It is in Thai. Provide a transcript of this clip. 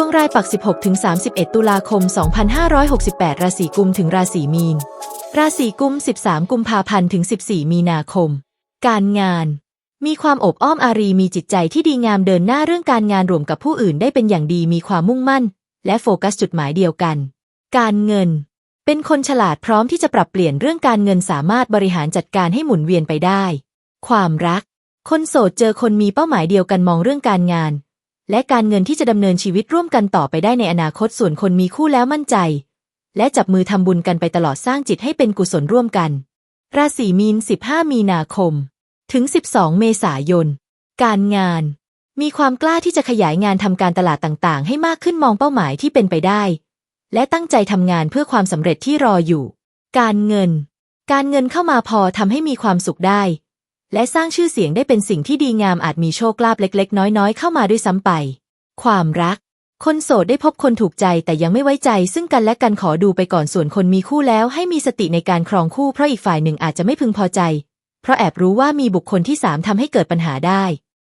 วงรายปัก 16-31 ตุลาคม 2568 ราศีกุมถึงราศีมีน ราศีกุม 13 กุมภาพันธ์ถึง 14 มีนาคม การงาน มีความอบอ้อมอารีมีจิตใจที่ดีงามเดินหน้าเรื่องการงานรวมกับผู้อื่นได้เป็นอย่างดีมีความมุ่งมั่น และโฟกัสจุดหมายเดียวกัน การเงิน เป็นคนฉลาดพร้อมที่จะปรับเปลี่ยนเรื่องการเงินสามารถบริหารจัดการให้หมุนเวียนไปได้ ความรัก คนโสดเจอคนมีเป้าหมายเดียวกันมองเรื่องการงาน และการเงินที่จะดำเนินชีวิตร่วมกันต่อไปได้ในอนาคตส่วนคนมีคู่แล้วมั่นใจ และจับมือทำบุญกันไปตลอดสร้างจิตให้เป็นกุศลร่วมกัน ราศีมีน 15 มีนาคม ถึง 12 เมษายน การงาน มีความกล้าที่จะขยายงานทำการตลาดต่างๆ ให้มากขึ้นมองเป้าหมายที่เป็นไปได้ และตั้งใจทำงานเพื่อความสำเร็จที่รออยู่ การเงิน การเงินเข้ามาพอทำให้มีความสุขได้ และสร้างชื่อเสียงได้เป็นสิ่งที่ดีงามอาจมีโชคลาภเล็ก ๆ น้อยๆ เข้ามาด้วยซ้ำไป ความรัก คนโสดได้พบคนถูกใจแต่ยังไม่ไว้ใจ ซึ่งกันและกันขอดูไปก่อนส่วนคนมีคู่แล้ว ให้มีสติในการครองคู่เพราะอีกฝ่ายหนึ่งอาจจะไม่พึงพอใจ เพราะแอบรู้ว่ามีบุคคลที่สามทำให้เกิดปัญหาได้